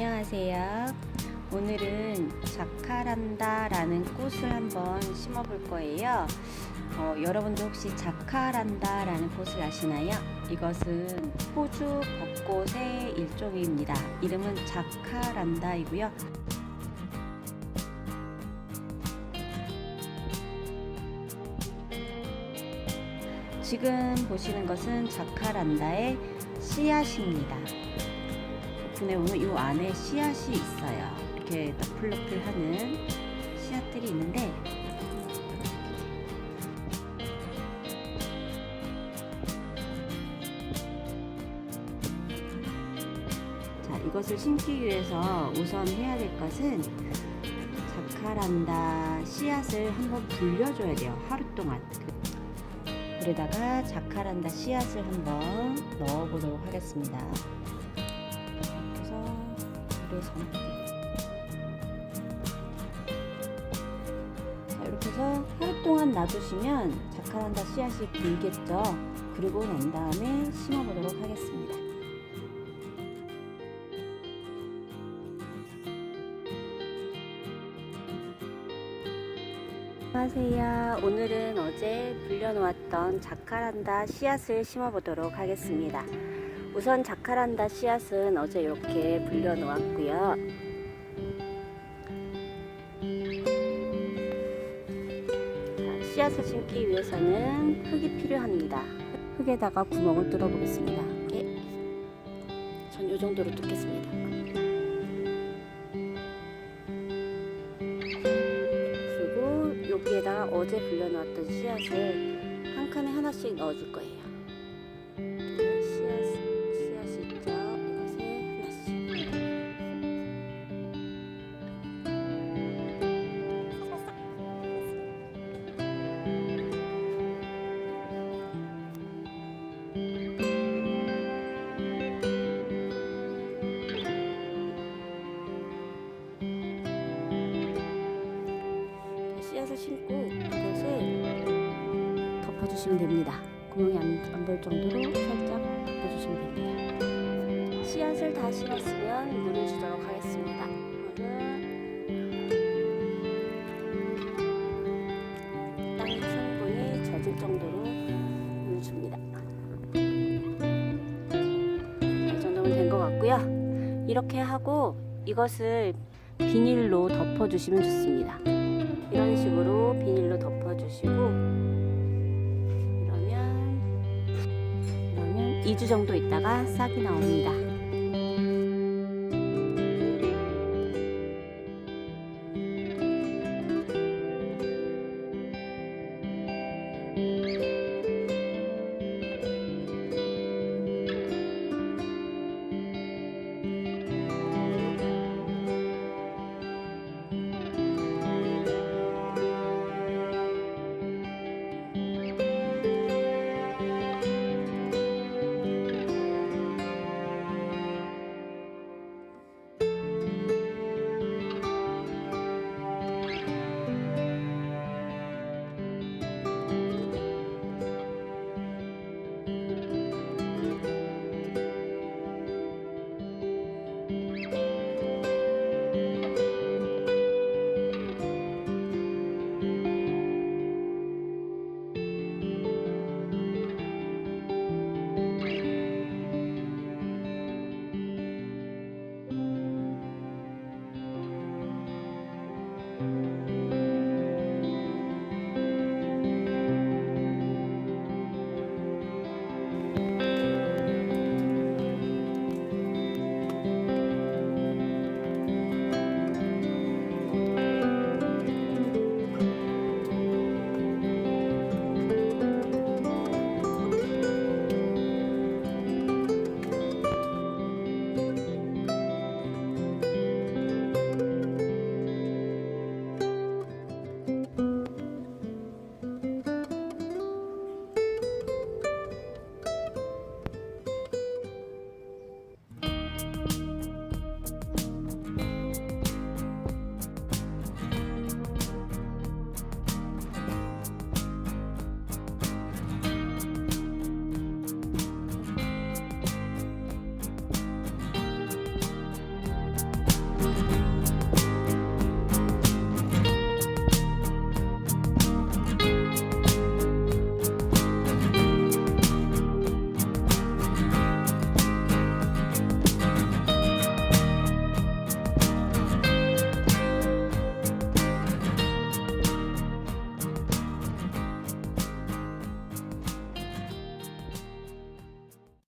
안녕하세요. 오늘은 자카란다라는 꽃을 한번 심어 볼 거예요. 어, 여러분도 혹시 자카란다라는 꽃을 아시나요? 이것은 호주 벚꽃의 일종입니다. 이름은 자카란다이고요. 지금 보시는 것은 자카란다의 씨앗입니다. 덕분에 오늘 이 안에 씨앗이 있어요. 이렇게 너플너플 하는 씨앗들이 있는데 자 이것을 심기 위해서 우선 해야 될 것은 자카란다 씨앗을 한번 불려줘야 돼요. 하루 동안. 그래다가 자카란다 씨앗을 한번 넣어보도록 하겠습니다. 물에 담기. 자, 이렇게 해서 하루 동안 놔두시면 자카란다 씨앗이 불겠죠. 그리고 난 다음에 심어 보도록 하겠습니다. 안녕하세요. 오늘은 어제 불려놓았던 자카란다 씨앗을 심어보도록 하겠습니다. 우선 자카란다 씨앗은 어제 이렇게 불려 놓았고요. 자, 씨앗을 심기 위해서는 흙이 필요합니다. 흙에다가 구멍을 뚫어 보겠습니다. 예. 전 이 정도로 뚫겠습니다. 그리고 여기에다가 어제 불려 놓았던 씨앗을 한 칸에 하나씩 넣어 줄 거예요. 덮어주시면 됩니다. 구멍이 안 볼 정도로 살짝 덮어주시면 됩니다. 씨앗을 다 심었으면 물을 주도록 하겠습니다. 이렇게 하고 이것을 비닐로 덮어주시면 좋습니다. 이런 식으로 비닐로 덮어주시고 2주 정도 있다가 싹이 나옵니다.